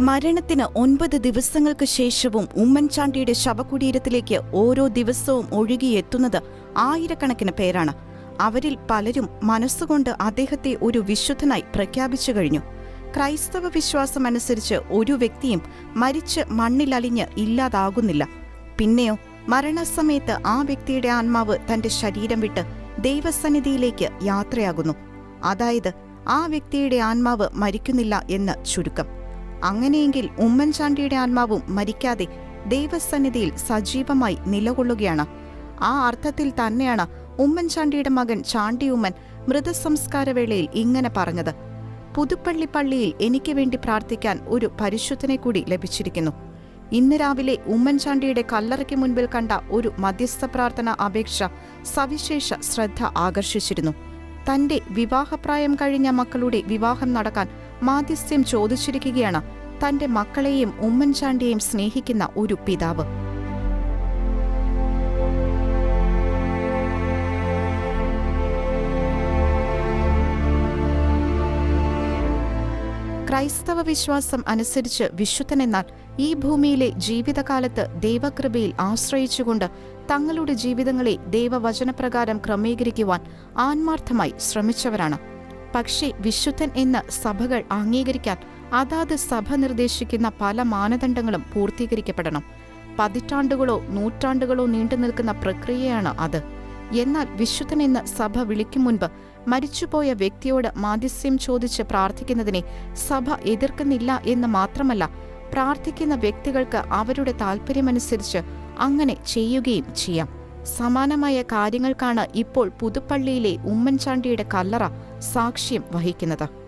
മരണത്തിന് ഒൻപത് ദിവസങ്ങൾക്ക് ശേഷവും ഉമ്മൻചാണ്ടിയുടെ ശവകുടീരത്തിലേക്ക് ഓരോ ദിവസവും ഒഴുകിയെത്തുന്നത് ആയിരക്കണക്കിന് പേരാണ്. അവരിൽ പലരും മനസ്സുകൊണ്ട് അദ്ദേഹത്തെ ഒരു വിശുദ്ധനായി പ്രഖ്യാപിച്ചു കഴിഞ്ഞു. ക്രൈസ്തവ വിശ്വാസമനുസരിച്ച് ഒരു വ്യക്തിയും മരിച്ച് മണ്ണിലലിഞ്ഞ് ഇല്ലാതാകുന്നില്ല. പിന്നെയോ മരണസമയത്ത് ആ വ്യക്തിയുടെ ആത്മാവ് തന്റെ ശരീരം വിട്ട് ദൈവസന്നിധിയിലേക്ക് യാത്രയാകുന്നു. അതായത് ആ വ്യക്തിയുടെ ആത്മാവ് മരിക്കുന്നില്ല എന്ന് ചുരുക്കം. അങ്ങനെയെങ്കിൽ ഉമ്മൻചാണ്ടിയുടെ ആത്മാവും മരിക്കാതെ ദൈവസന്നിധിയിൽ സജീവമായി നിലകൊള്ളുകയാണ്. ആ അർത്ഥത്തിൽ തന്നെയാണ് ഉമ്മൻചാണ്ടിയുടെ മകൻ ചാണ്ടിയുമ്മൻ മൃതസംസ്കാരവേളയിൽ ഇങ്ങനെ പറഞ്ഞത്. പുതുപ്പള്ളി പള്ളിയിൽ എനിക്ക് വേണ്ടി പ്രാർത്ഥിക്കാൻ ഒരു പരിശുദ്ധനെ കൂടി ലഭിച്ചിരിക്കുന്നു. ഇന്ന് രാവിലെ ഉമ്മൻചാണ്ടിയുടെ കല്ലറയ്ക്ക് മുൻപിൽ കണ്ട ഒരു മധ്യസ്ഥ പ്രാർത്ഥന അപേക്ഷ സവിശേഷ ശ്രദ്ധ ആകർഷിച്ചിരുന്നു. തന്റെ വിവാഹപ്രായം കഴിഞ്ഞ മക്കളുടെ വിവാഹം നടക്കാൻ മാധ്യസ്ഥ്യം ചോദിച്ചിരിക്കുകയാണ് തന്റെ മക്കളെയും ഉമ്മൻചാണ്ടിയെയും സ്നേഹിക്കുന്ന ഒരു പിതാവ്. ക്രൈസ്തവ വിശ്വാസം അനുസരിച്ച് വിശുദ്ധനെന്നാൽ ഈ ഭൂമിയിലെ ജീവിതകാലത്ത് ദൈവകൃപയിൽ ആശ്രയിച്ചുകൊണ്ട് തങ്ങളുടെ ജീവിതങ്ങളെ ദൈവവചനപ്രകാരം ക്രമീകരിക്കുവാൻ ആത്മാർത്ഥമായി ശ്രമിച്ചവരാണ്. പക്ഷേ വിശുദ്ധൻ എന്ന് സഭകൾ അംഗീകരിക്കാൻ അതാത് സഭ നിർദ്ദേശിക്കുന്ന പല മാനദണ്ഡങ്ങളും പൂർത്തീകരിക്കപ്പെടണം. പതിറ്റാണ്ടുകളോ നൂറ്റാണ്ടുകളോ നീണ്ടു നിൽക്കുന്ന പ്രക്രിയയാണ് അത്. എന്നാൽ വിശുദ്ധനെന്ന് സഭ വിളിക്കും മുൻപ് മരിച്ചുപോയ വ്യക്തിയോട് മാധ്യസ്യം ചോദിച്ച് പ്രാർത്ഥിക്കുന്നതിനെ സഭ എതിർക്കുന്നില്ല എന്ന് മാത്രമല്ല പ്രാർത്ഥിക്കുന്ന വ്യക്തികൾക്ക് അവരുടെ താൽപ്പര്യമനുസരിച്ച് അങ്ങനെ ചെയ്യുകയും ചെയ്യാം. സമാനമായ കാര്യങ്ങൾക്കാണ് ഇപ്പോൾ പുതുപ്പള്ളിയിലെ ഉമ്മൻചാണ്ടിയുടെ കല്ലറ സാക്ഷ്യം വഹിക്കുന്നത്.